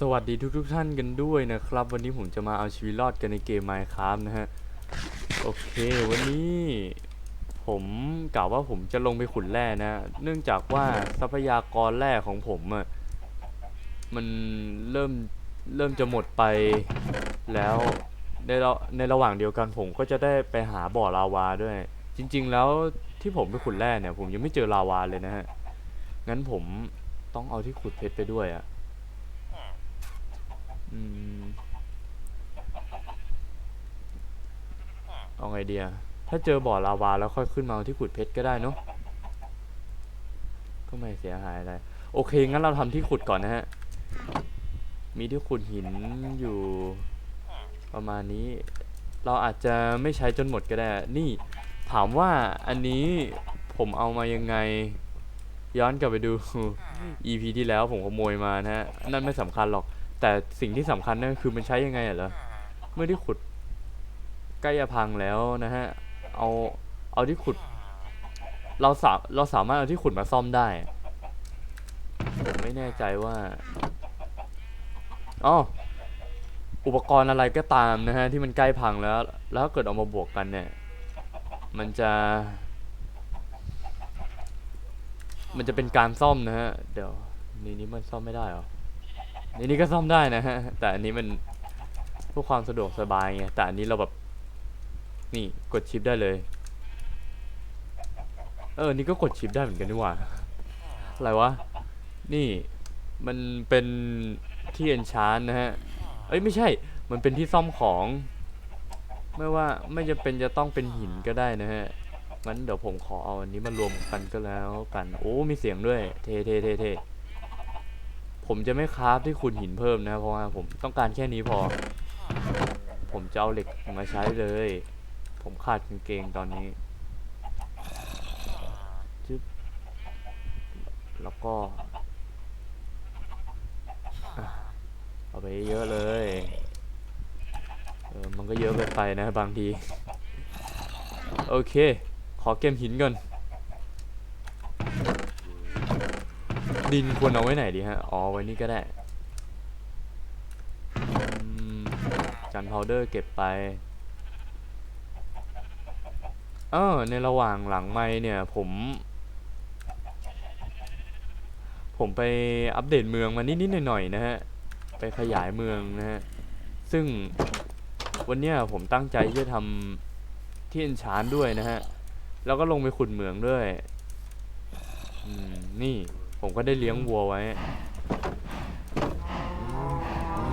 สวัสดีทุกทท่านกันด้วยนะครับ วันนี้ผมจะมาเอาชีวิตรอดกันในเกม Minecraft นะฮะ โอเค วันนี้ผมกล่าวว่าผมจะลงไปขุดแร่นะ เนื่องจากว่าทรัพยากรแร่ของผมอะมันเริ่มเริ่มจะหมดไปแล้วในระในระหว่างเดียวกันผมก็จะได้ไปหาบ่อลาวาด้วย จริง ๆ แล้วที่ผมไปขุดแร่เนี่ย ผมยังไม่เจอลาวาเลยนะฮะงั้นผมต้องเอาที่ขุดเพชรไปด้วยอะ อืม เอาไงเดีย ถ้าเจอบ่อลาวาแล้วค่อยขึ้นมาที่ขุดเพชรก็ได้เนอะก็ไม่เสียหายอะไร โอเค งั้นเราทำที่ขุดก่อนนะฮะ มีที่ขุดหินอยู่ประมาณนี้ เราอาจจะไม่ใช้จนหมดก็ได้ นี่ถามว่าอันนี้ผมเอามายังไง ย้อนกลับไปดู EP ที่แล้วผมขโมยมานะฮะ นั่นไม่สำคัญหรอก แต่สิ่งที่สำคัญนั่นคือมันใช้ยังไงเหรอเมื่อที่ขุดใกล้จะพังแล้วนะฮะ เอาเอาที่ขุด เราสาเราสามารถเอาที่ขุดมาซ่อมได้ผมไม่แน่ใจว่าอ๋ออุปกรณ์อะไรก็ตามนะฮะที่มันใกล้พังแล้ว แล้วถ้าเกิดเอามาบวกกันเนี่ย มันจะ มันจะเป็นการซ่อมนะฮะ เดี๋ยวนี่นี้มันซ่อมไม่ได้เหรอ นี่นี่ก็ซ่อมได้นะฮะ แต่อันนี้มันเพื่อความสะดวกสบายไง แต่อันนี้เราแบบ นี่กดชิปได้เลย เออ นี่ก็กดชิปได้เหมือนกันนี่หว่า อะไรวะ นี่มันเป็นที่เอนชานนะฮะ เอ้ยไม่ใช่ มันเป็นที่ซ่อมของ ไม่ว่าไม่จะเป็นจะต้องเป็นหินก็ได้นะฮะงั้นเดี๋ยวผมขอเอาอันนี้มารวมกันก็แล้วกัน โอ้ มีเสียงด้วย เทเทเทเท ผมจะไม่คราฟที่ขุดหินเพิ่มนะเพราะว่าผมต้องการแค่นี้พอ ผมจะเอาเหล็กมาใช้เลย ผมขาดกางเกงตอนนี้จึ๊บแล้วก็ เอาไปเยอะเลยเออมันก็เยอะเกินไปนะบางที โอเค ขอเกมหินก่อน ดินควรเอาไว้ไหนดีฮะ อ๋อ ไว้นี่ก็ได้จันพาวเดอร์เก็บไป เออ ในระหว่างหลังไม้เนี่ยผม ผมไปอัปเดตเมืองมานิดๆหน่อยๆนะฮะ ไปขยายเมืองนะฮะ ซึ่งวันเนี้ยผมตั้งใจที่จะทำที่เอนชานด้วยนะฮะ แล้วก็ลงไปขุดเหมืองด้วย อืม นี่ ผมก็ได้เลี้ยงวัวไว้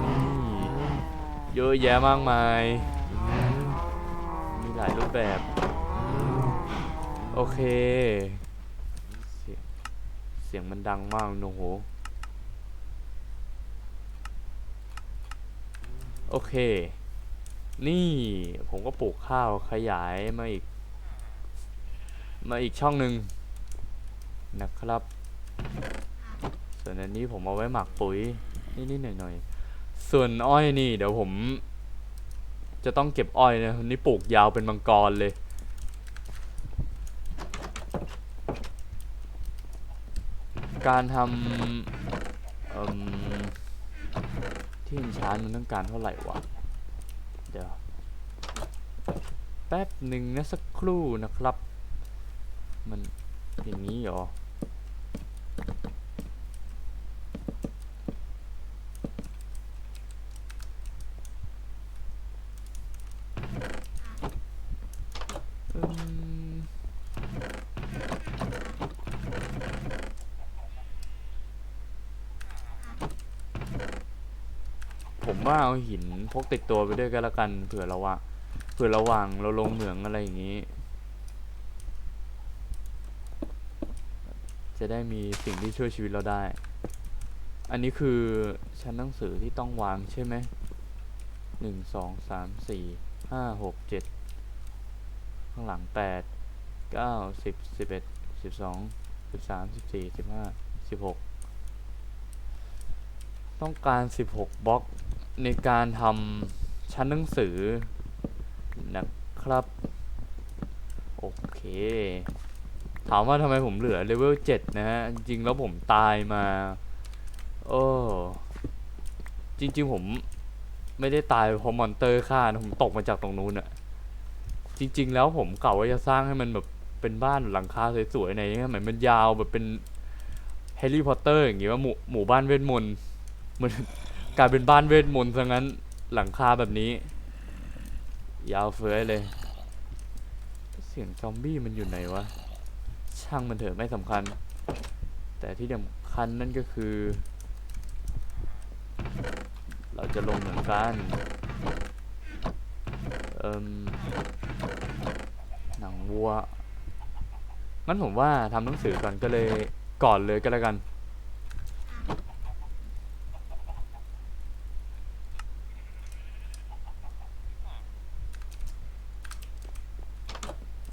นี่เยอะแยะมากมาย มีหลายรูปแบบ โอเค เสียงเสียงมันดังมากโอ้โห โอเค นี่ผมก็ปลูกข้าวขยายมาอีก มาอีกช่องหนึ่งนะครับ ส่วนอันนี้ผมเอาไว้หมักปุ๋ยนิดๆหน่อยๆ ส่วนอ้อยนี่เดี๋ยวผม จะต้องเก็บอ้อยนะนี่ปลูกยาวเป็นมังกรเลย การทำที่อินชานมันต้องการเท่าไหร่วะ เดี๋ยว แป๊บหนึ่งนะสักครู่นะครับ มันอย่างนี้เหรอมผม ว่าเอาหินพกติดตัวไปด้วยก็แล้วกันเผื่อเราว่าเผื่อระว่างเราลงเหมืองอะไรอย่างนี้ จะได้มีสิ่งที่ช่วยชีวิตเราได้ อันนี้คือชั้นหนังสือที่ต้องวางใช่ไหมหนึ่งสองสามสี่ห้าหกเจ็ดข้างหลังแปดเก้าสิบสิบเอ็ดสิบสองสิบสามสิบสี่สิบห้าสิบหกต้องการสิบหกบล็อก ในการทำชั้นหนังสือนะครับ โอเค ถามว่าทำไมผมเหลือเลเวลเจ็ดนะฮะ จริงแล้วผมตายมาโอ้จริง ๆ ผมไม่ได้ตายเพราะมอนเตอร์ฆ่านะผมตกมาจากตรงนู้นอะจริง ๆ แล้วผมกะว่าจะสร้างให้มันแบบเป็นบ้านหลังคาสวยๆในอย่างเงี้ยเหมือนมันยาวแบบเป็นแฮร์รี่พอตเตอร์อย่างงี้ว่าหมู่หมู่บ้านเวทมนต์มัน กลายเป็นบ้านเวทมนต์ซะงั้นหลังคาแบบนี้ ยาวเฟ้ยเลย เสียงซอมบี้มันอยู่ไหนวะ ช่างมันเถอะไม่สำคัญ แต่ที่สำคัญนั่นก็คือ เราจะลงเหมือนกันเอิมหนังวัวงั้นผมว่าทำหนังสือก่อนก็เลยก่อนเลยก็แล้วกัน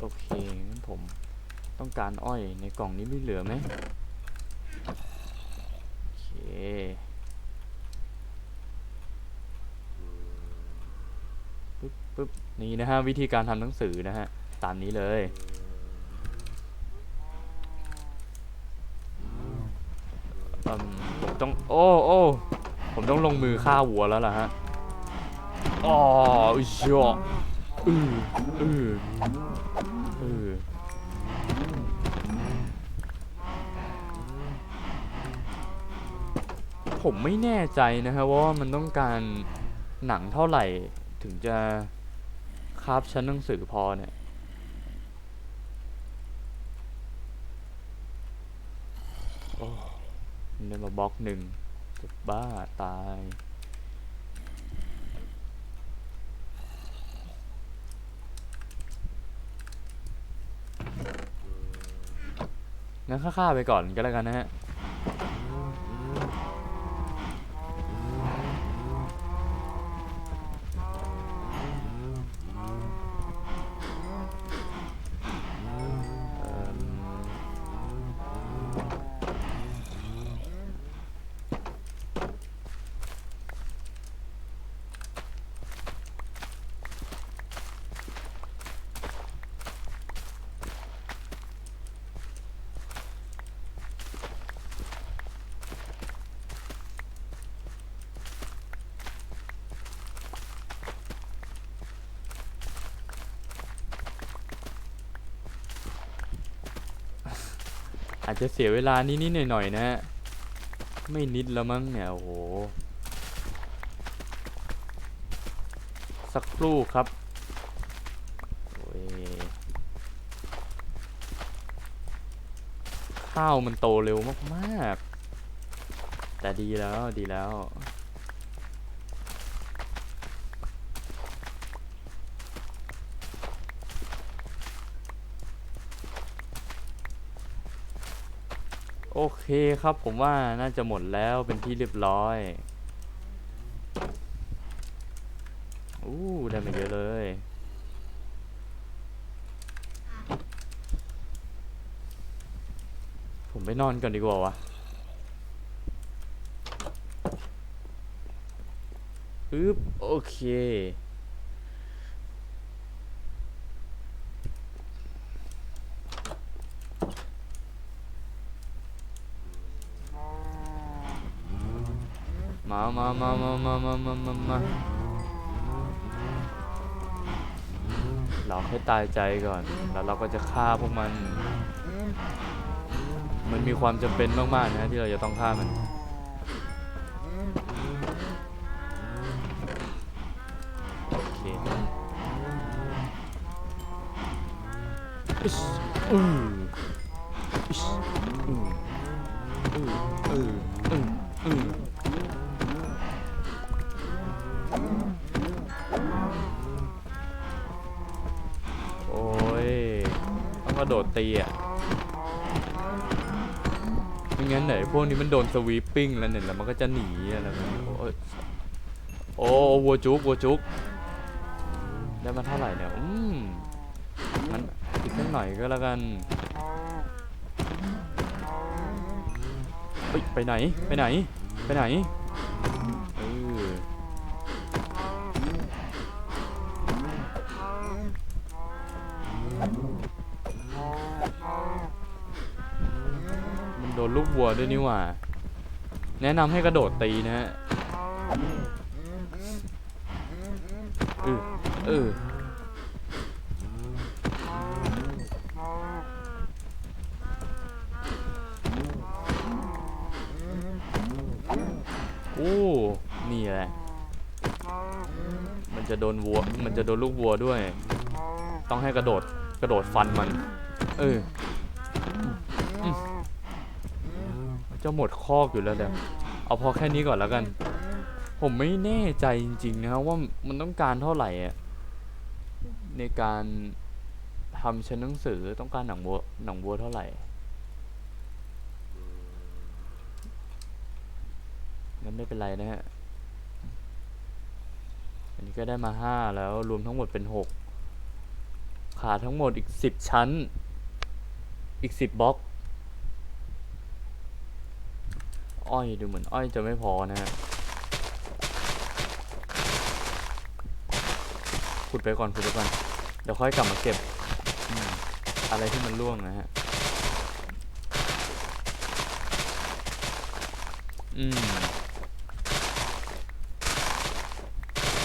โอเค งั้นผมต้ อ้อยในกล่องนี้ไม่เหลือไหมโอเคปึ๊บปึ๊บนี่นะฮะวิธีการทำหนังสือนะฮะ ตามนี้เลยผมต้องโอ้โอ้ผมต้องลงมือฆ่าวัวแล้วล่ะฮะอ๋ออุ๊ยเชี่ยอืออืออือ ผมไม่แน่ใจนะฮะว่ามันต้องการหนังเท่าไหร่ถึงจะคาฟชั้นหนังสือพอเนี่ยโอ้ได้มาบล็อกหนึ่งจะบ้าตายงั้นฆ่าๆไปก่อนก็แล้วกันนะฮะ อาจจะเสียเวลานิดๆหน่อยๆนะฮะไม่นิดแล้วมั้งเนี่ยโอ้โหสักครู่ครับข้าวมันโตเร็วมากๆ แต่ดีแล้วดีแล้ว โอเคครับผมว่าน่าจะหมดแล้วเป็นที่เรียบร้อยอู้ได้มาเยอะเลย ผมไปนอนก่อนดีกว่าวะอึ๊บโอเค มามา มามามามามามามาเราให้ตายใจก่อน แล้วเราก็จะฆ่าพวกมัน มันมีความจำเป็นมากๆนะที่เราจะต้องฆ่ามัน โอเคอิชอืออืออืออือ ตีอะไม่งั้นไหนพวกนี้มันโดนสวีปปิ้งแล้วเนี่ยแล้วมันก็จะหนีอะไรแบบนี้โอ้ยโอ้วัวจุกวัวจุกได้มาเท่าไหร่เนี่ยอืมงั้นอีกสักหน่อยก็แล้วกันเฮ้ยไปไหนไปไหนไปไหนเออ มันโดนลูกวัวด้วยนี่หว่า แนะนำให้กระโดดตีนะฮะเออเออโอ้ นี่แหละ มันจะโดนวัว มันจะโดนลูกวัวด้วย ต้องให้กระโดด กระโดดฟันมัน เอออืม จะหมดคอกอยู่แล้วเดี๋ยวเอาพอแค่นี้ก่อนแล้วกัน ผมไม่แน่ใจจริงๆนะครับว่ามันต้องการเท่าไหร่อะในการทำชั้นหนังสือต้องการหนังวัวหนังวัวเท่าไหร่งั้นไม่เป็นไรนะฮะ อันนี้ก็ได้มาห้าแล้วรวมทั้งหมดเป็นหกขาดทั้งหมดอีกสิบชั้น อีกสิบบล็อก อ้อยดูเหมือนอ้อยจะไม่พอนะฮะขุดไปก่อนขุดไปก่อนเดี๋ยวค่อยกลับมาเก็บออะไรที่มันร่วงนะฮะอืม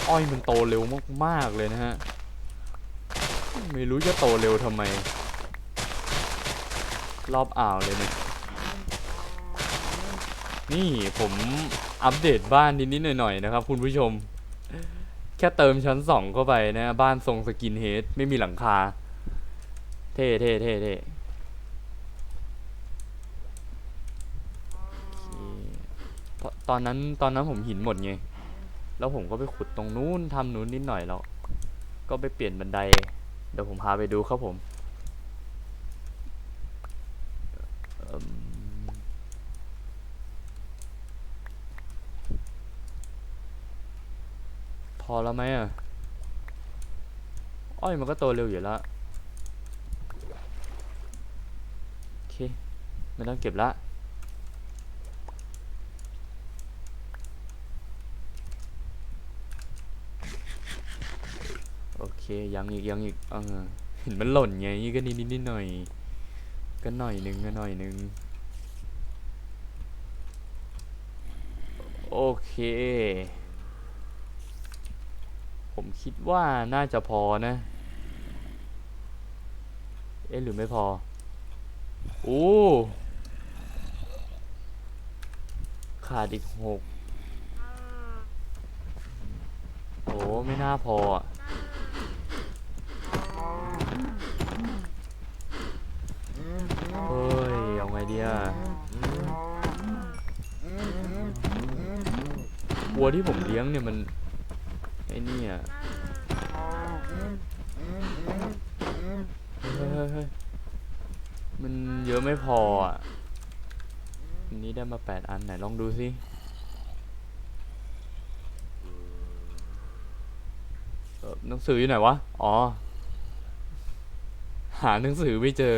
อ้อยมันโตเร็วมากๆเลยนะฮะไม่รู้จะโตเร็วทำไม รอบอ่าวเลยเนี่ย นี่ผมอัปเดตบ้านนิดๆหน่อยๆนะครับคุณผู้ชม แค่เติมชั้นสองเข้าไปนะบ้านทรงสกินเฮดไม่มีหลังคา เท่เท่เท่เท่เคเพราะตอนนั้นตอนนั้นผมหินหมดไง แล้วผมก็ไปขุดตรงนู้นทำนู้นนิดหน่อยแล้ว ก็ไปเปลี่ยนบันได เดี๋ยวผมพาไปดูครับผมเอิ่มพ อแล้วไหมอะ อ้อยมันก็โตเร็วอยู่แล้วโอเค ไม่ต้องเก็บละโอเค ยังอีก ยังอีกเออเห็นมันหล่นไงก็นิดนิดนิดหน่อยก็หน่อยหนึงก็หน่อยหนึงโอเค ผมคิดว่าน่าจะพอนะ เอ๊ะหรือไม่พอ โอ้ ขาดอีกหกโอ้ไม่น่าพอเฮ้ย เอาไงดีอะวัวที่ผมเลี้ยงเนี่ยมัน ไอ้นี่อะเฮ้ยเฮ้ยเฮ้ยมันเยอะไม่พออะอันนี้ได้มาแปดอันไหนลองดูสิเอ่อหนังสืออยู่ไหนวะ อ๋อ หาหนังสือไม่เจอ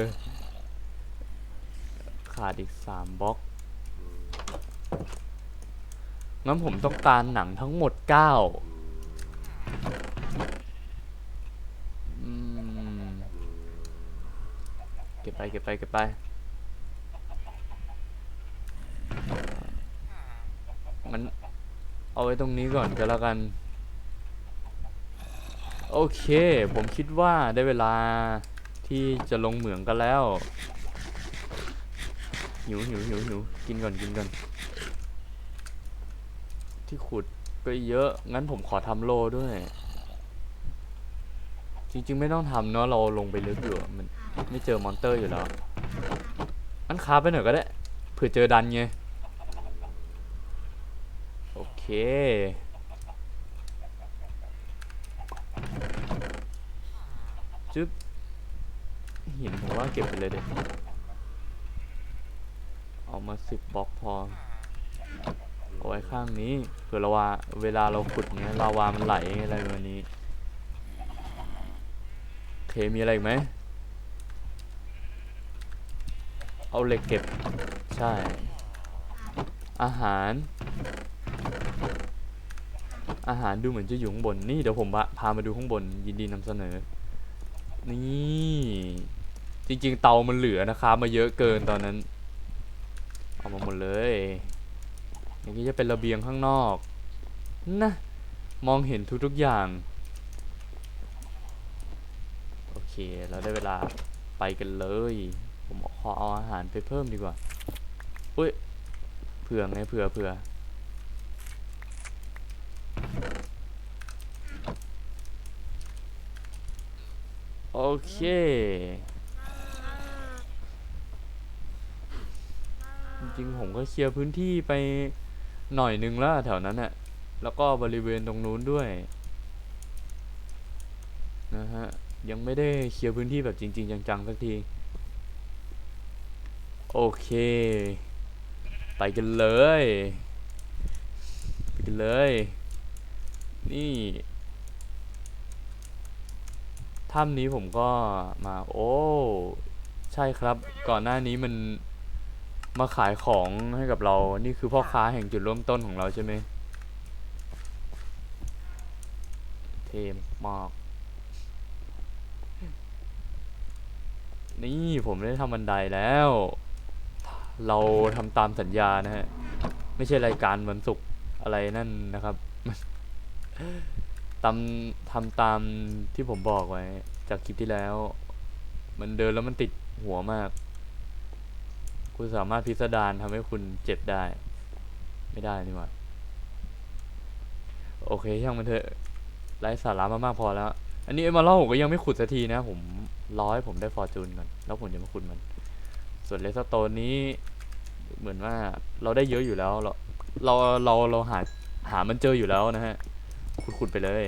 ขาดอีกสามบล็อก งั้นผมต้องการหนังทั้งหมดเก้า เก็บไปเก็บไปเก็บไป มันเอาไว้ตรงนี้ก่อนก็แล้วกัน โอเค ผมคิดว่าได้เวลาที่จะลงเหมืองกันแล้วหิวหิวหิวหิวกินก่อนกินก่อน ที่ขุดก็เยอะ งั้นผมขอทำโลด้วย จริงๆไม่ต้องทำเนาะเราลงไปลึกอยู่มัน ไม่เจอมอนเตอร์อยู่แล้วงั้นคาไปหน่อยก็ได้เผื่อเจอดันไงโอเคจึ๊บหินผมว่าเก็บไปเลยเด็เอามาสิบบล็อกพอเอาไว้ข้างนี้เผื่อเราว่าเวลาเราขุดเนี้ยลาวามันไหลอะไรแบบนี้โอเคมีอะไรอีกไหม เอาเหล็กเก็บ ใช่ อาหาร อาหารดูเหมือนจะอยู่ข้างบน นี่เดี๋ยวผมพามาดูข้างบน ยินดีนำเสนอ นี่ จริงๆ เตามันเหลือนะครับ มาเยอะเกินตอนนั้น เอามาหมดเลยอย่างนี้จะเป็นระเบียงข้างนอก นะ มองเห็นทุกๆอย่าง โอเค เราได้เวลาไปกันเลย ผมขอเอาอาหารไปเพิ่มดีกว่า อุ้ย เผื่อไงเผื่อเผื่อโอเค จริงๆ ผมก็เคลียร์พื้นที่ไปหน่อยนึงแล้วแถวนั้นน่ะ แล้วก็บริเวณตรงนู้นด้วย นะฮะ ยังไม่ได้เคลียร์พื้นที่แบบจริง ๆ จังๆสักที โอเค ไปกันเลย ไปกันเลย นี่ถ้ำนี้ผมก็มาโอ้ ใช่ครับ ก่อนหน้านี้มันมาขายของให้กับเรา นี่คือพ่อค้าแห่งจุดเริ่มต้นของเราใช่ไหมเทมมาก นี่ผมได้ทำบันไดแล้ว เราทำตามสัญญานะฮะ ไม่ใช่รายการวันศุกร์อะไรนั่นนะครับตามทำตามที่ผมบอกไว้ จากคลิปที่แล้ว มันเดินแล้วมันติดหัวมาก คุณสามารถพิสดารทำให้คุณเจ็บได้ ไม่ได้นี่หว่าโอเคช่างมันเถอะไร้สาระมามากพอแล้ว อันนี้เอมาเล่าผมก็ยังไม่ขุดสักทีนะ ผมรอให้ผมได้ฟอร์จูนก่อน แล้วผมจะมาขุดมัน ส่วนเลสโตนนี้เหมือนว่าเราได้เยอะอยู่แล้ว เราเราเราเราหาหามันเจออยู่แล้วนะฮะขุดขุดไปเลย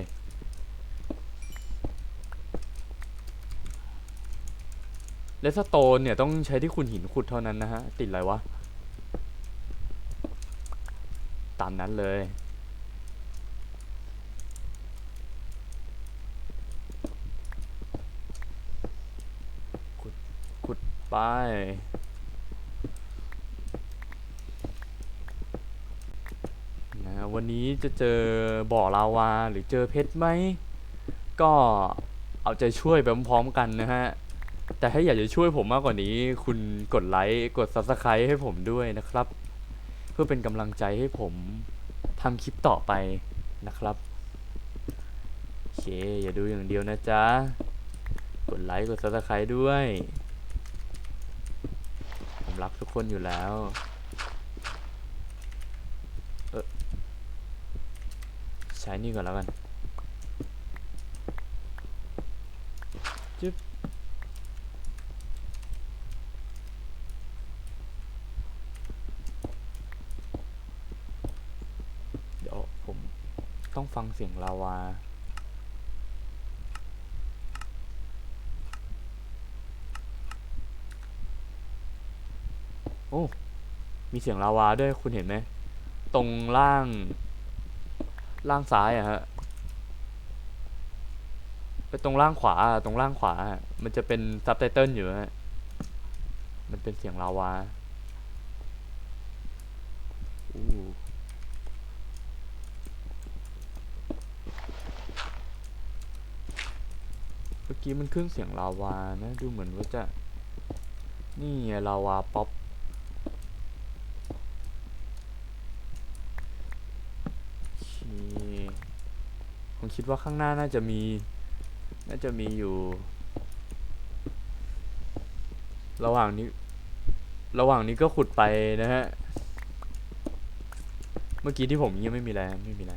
เลสโตนเนี่ยต้องใช้ที่คุณหินขุดเท่านั้นนะฮะ ติดอะไรวะ ตามนั้นเลย ขุด ขุด ไป นะวันนี้จะเจอบ่อลาวาหรือเจอเพชรไหม ก็เอาใจช่วยไปพร้อมๆกันนะฮะ แต่ถ้าอยากจะช่วยผมมากกว่านี้ คุณกดไลค์กด Subscribe ให้ผมด้วยนะครับ เพื่อเป็นกำลังใจให้ผมทำคลิปต่อไปนะครับโอเคอย่าดูอย่างเดียวนะจ๊ะ กดไลค์กด Subscribe ด้วย รักทุกคนอยู่แล้ว เออใช้นี่ก่อนแล้วกันจึ๊บเดี๋ยวผมต้องฟังเสียงลาวา โอ้ มีเสียงลาวาด้วยคุณเห็นไหม ตรงล่าง ล่างซ้ายอะฮะไปตรงล่างขวาตรงล่างขวา มันจะเป็นซับไตเติลอยู่ฮะ มันเป็นเสียงลาวาอู้เมื่อกี้มันขึ้นเสียงลาวานะ ดูเหมือนว่าจะ นี่ลาวาป๊อป โอเคผม คิดว่าข้างหน้าน่าจะมี น่าจะมีอยู่ ระหว่างนี้ ระหว่างนี้ก็ขุดไปนะฮะ เมื่อกี้ที่ผมยังไม่มีอะไรไม่มีอะไร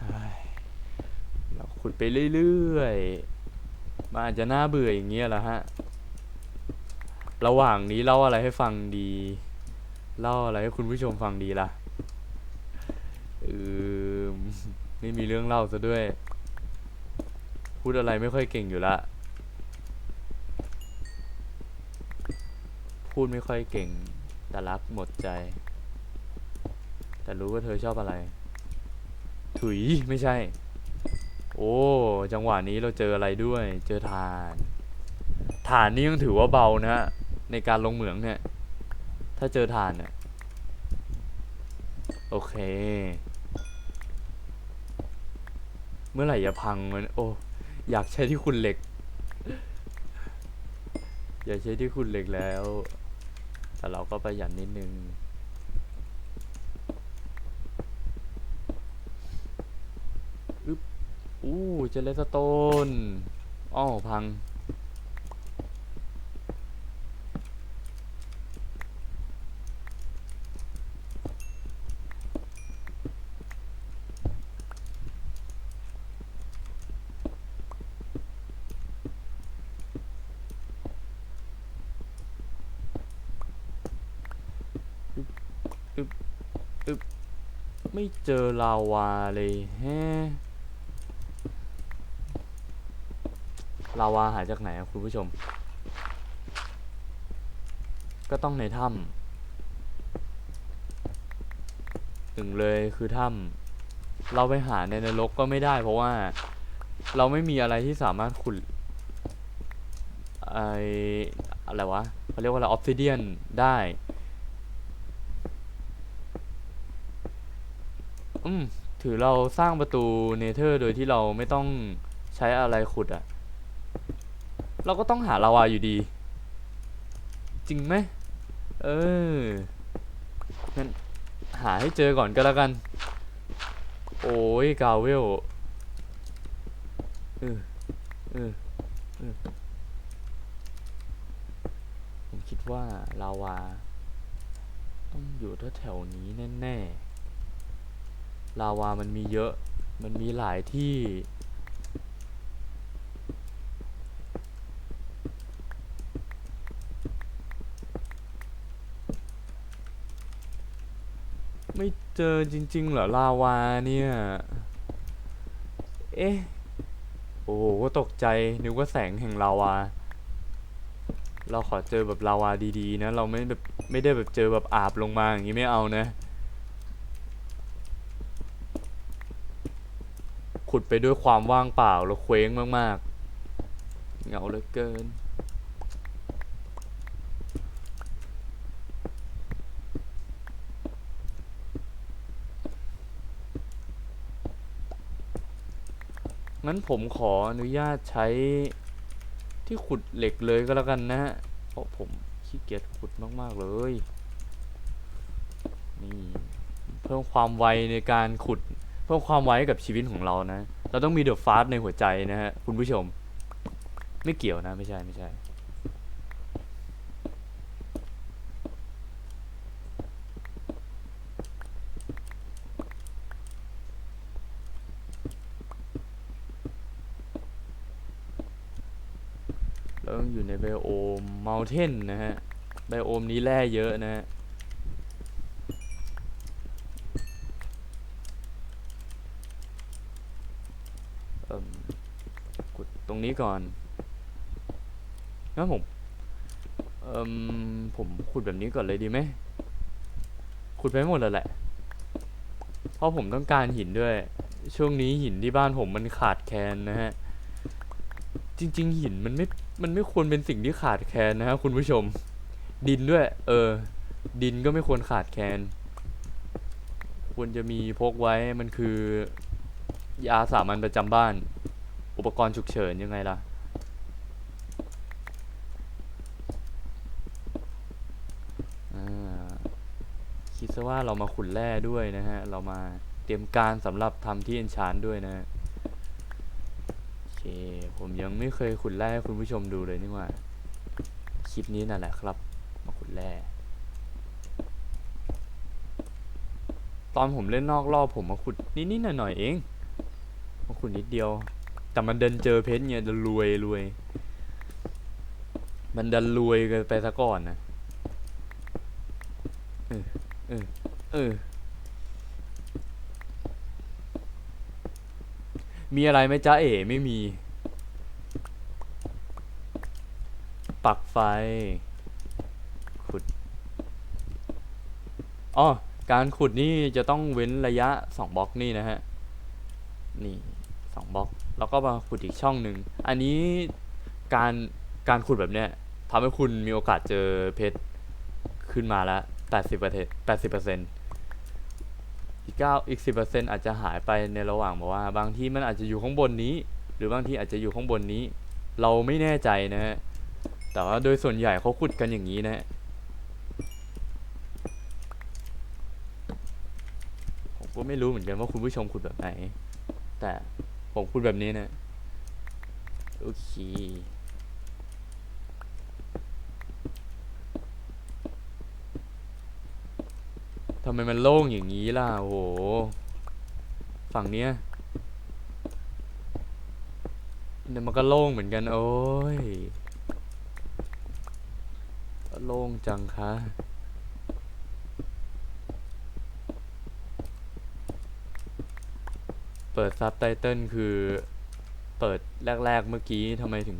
เฮ้ยเราขุดไปเรื่อยๆมันอาจจะน่าเบื่ออย่างเงี้ยแหละฮะ ระหว่างนี้เล่าอะไรให้ฟังดี เล่าอะไรให้คุณผู้ชมฟังดีล่ะ เออ ไม่มีเรื่องเล่าซะด้วย พูดอะไรไม่ค่อยเก่งอยู่ละ พูดไม่ค่อยเก่ง แต่รักหมดใจ แต่รู้ว่าเธอชอบอะไร ถุยไม่ใช่ โอ้ จังหวะนี้เราเจออะไรด้วย เจอฐาน ฐานนี่ยังถือว่าเบานะ ในการลงเหมืองเนี่ย ถ้าเจอฐานเนี่ยโอเค เมื่อไหร่จะพังมันโอ้อยากใช้ที่คุณเหล็ก อยากใช้ที่คุณเหล็กแล้ว แต่เราก็ประหยัดนิดนึงอึ๊บอู้เจเลสโตนอ้อพัง ไม่เจอลาวาเลยแฮะลาวาหายจากไหนคุณผู้ชม ก็ต้องในถ้ำหนึ่งเลยคือถ้ำเราไปหาในนรกก็ไม่ได้ เพราะว่าเราไม่มีอะไรที่สามารถขุดไออะไรวะเขาเรียกว่าอะไรออฟซิเดียนได้ อืมถือเราสร้างประตูเนเธอร์ โดยที่เราไม่ต้องใช้อะไรขุดอะเราก็ต้องหาลาวาอยู่ดี จริงไหม เออ งั้น หาให้เจอก่อนก็แล้วกัน โอ้ย กาเวลเออเออเออผมคิดว่าลาวา ต้องอยู่แถวๆนี้แน่ ๆ ลาวามันมีเยอะ มันมีหลายที่ ไม่เจอจริงๆเหรอลาวาเนี่ย เอ๊ะ โอ้โห ก็ตกใจ นึกว่าแสงแห่งลาวา เราขอเจอแบบลาวาดีๆนะ เราไม่แบบไม่ได้แบบเจอแบบอาบลงมาอย่างนี้ไม่เอานะ ขุดไปด้วยความว่างเปล่าแล้วเคว้งมากๆ เหงาเหลือเกิน งั้นผมขออนุญาตใช้ที่ขุดเหล็กเลยก็แล้วกันนะฮะ เพราะผมขี้เกียจขุดมาก ๆ เลย นี่ เพิ่มความไวในการขุด เพิ่มความไว้กับชีวิตของเรานะ เราต้องมีเดอะฟาสในหัวใจนะฮะคุณผู้ชม ไม่เกี่ยวนะไม่ใช่ไม่ใช่ เราต้องอยู่ในไบโอมเมลเทนนะฮะไบโอมนี้แร่เยอะนะฮะ เอิ่มขุดต รงนี้ก่อนงั้นผมเอ่มผมขุดแบบนี้ก่อนเลยดีไหมขุดไปหมดแล้วแหละ เพราะผมต้องการหินด้วย ช่วงนี้หินที่บ้านผมมันขาดแคลนนะฮะ จริง ๆ หินมันไม่ มันไม่ควรเป็นสิ่งที่ขาดแคลนนะฮะคุณผู้ชม ดินด้วย เออ ดินก็ไม่ควรขาดแคลน ควรจะมีพกไว้ มันคือยาสามัญประจำบ้าน อุปกรณ์ฉุกเฉินยังไงล่ะ คิดซะว่าเรามาขุดแร่ด้วยนะฮะ เรามาเตรียมการสำหรับทำที่เอนชานด้วยนะฮะโอเค ผมยังไม่เคยขุดแร่ให้คุณผู้ชมดูเลยนี่ว่า คลิปนี้นั่นแหละครับ มาขุดแร่ตอนผมเล่นนอกรอบผมมาขุดนิดๆหน่อยๆเอง มาขุดนิดเดียว แต่มันเดินเจอเพชรเนี่ยจะรวยรวย มันดันรวยกันไปซะก่อนนะเออเออเออ มีอะไรไหมจ๊ะเอ๋ไม่มี ปักไฟ ขุด อ๋อ การขุดนี่จะต้องเว้นระยะสองบล็อกนี่นะฮะ นี่ แล้วก็มาขุดอีกช่องหนึ่งอันนี้การการขุดแบบเนี้ยทำให้คุณมีโอกาสเจอเพชรขึ้นมาล้วแปดสิบเปอร์เซ็นต์แปดสิบเปอร์เซ็นต์อีกเก้าอีกสิบเปอร์เซ็นต์อาจจะหายไปในระหว่างแบบว่า บางที่มันอาจจะอยู่ข้างบนนี้ หรือบางที่อาจจะอยู่ข้างบนนี้ เราไม่แน่ใจนะฮะแต่ว่าโดยส่วนใหญ่เขาขุดกันอย่างนี้นะฮะผมก็ไม่รู้เหมือนกันว่าคุณผู้ชมขุดแบบไหน แต่ ผมพูดแบบนี้นะโอเคทำไมมันโล่งอย่างนี้ล่ะโอ้โห ฝั่งเนี้ยเนี่ยมันก็โล่งเหมือนกัน โอ้ย โล่งจังคะ ปิดซับไตเติลคือเปิดแรก ๆ เมื่อกี้ทำไมถึง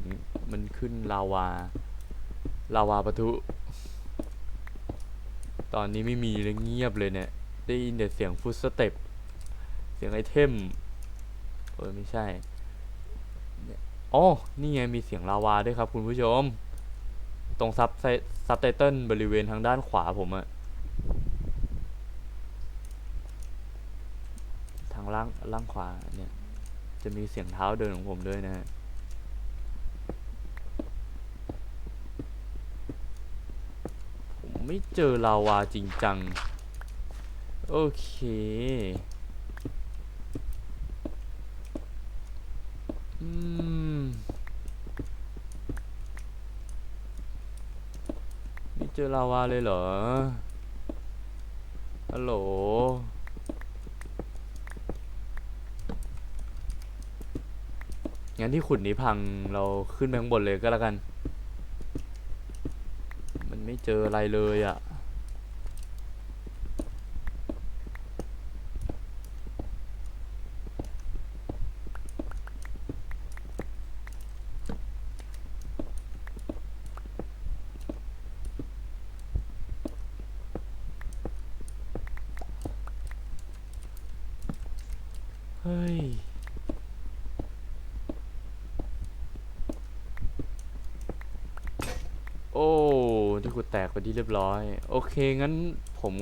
มันขึ้นลาวา ลาวาปะทุ ตอนนี้ไม่มีเลยเงียบเลยเนี่ย ได้ยินแต่เสียงฟุตสเต็ป เสียงไอเทม เออไม่ใช่อ๋อนี่ไงมีเสียงลาวาด้วยครับคุณผู้ชม ตรงซับซับไตเติลบริเวณทางด้านขวาผมอะทาง ล่างล่างขวาเนี่ยจะมีเสียงเท้าเดินของผมด้วยนะฮะผมไม่เจอลาวาจริงจัง โอเคอืมไม่เจอลาวาเลยเหรอฮัลโหล งั้นที่ขุดนี้พังเราขึ้นไปข้างบนเลยก็แล้วกัน มันไม่เจออะไรเลยอะ่ะ เฮ้ย โอ้ ที่ขุดแต กไปที่เรียบร้อย โอเคงั้นผม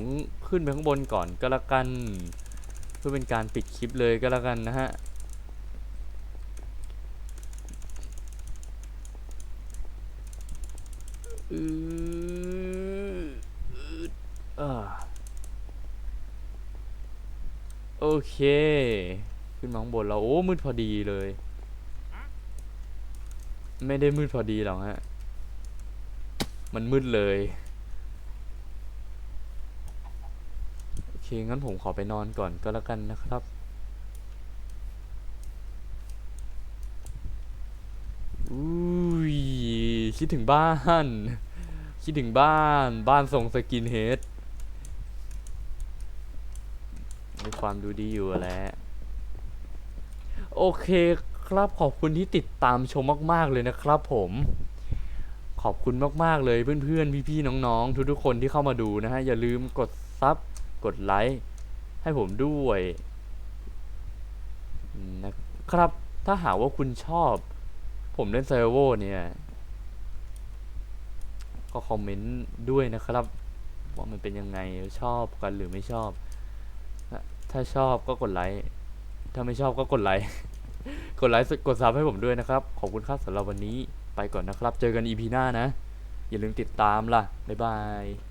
ขึ้นไปข้างบนก่อนก็แล้วกัน เพื่อเป็นการปิดคลิปเลยก็แล้วกันนะฮะอืออ่าโอเค ขึ้นมาข้างบนแล้วโอ้มืดพอดีเลย ไม่ได้มืดพอดีหรอกฮะ มันมืดเลย โอเค งั้นผมขอไปนอนก่อนก็แล้วกันนะครับ อุ้ย คิดถึงบ้าน คิดถึงบ้าน บ้านทรงสกินเฮดมีความดูดีอยู่แหล้วโอเคครับขอบคุณที่ติดตามชมมาก ๆ เลยนะครับผม อบคุณมาก ๆ เลยเพื่อนๆ พี่ๆ น้อง ๆ ทุกๆ คนที่เข้ามาดูนะฮะ อย่าลืมกดซับกดไลค์ให้ผมด้วยนะครับถ้าหากว่าคุณชอบ ผมเล่นเซอร์โวเนี่ย ก็คอมเมนต์ด้วยนะครับ ว่ามันเป็นยังไงชอบกันหรือไม่ชอบ ถ้าชอบก็กดไลค์ถ้าไม่ชอบก็กดไลค์กดไลค์กดซับให้ผมด้วยนะครับ ขอบคุณครับสำหรับวันนี้ ไปก่อนนะครับ เจอกัน EP หน้านะ อย่าลืมติดตามล่ะ บ๊ายบาย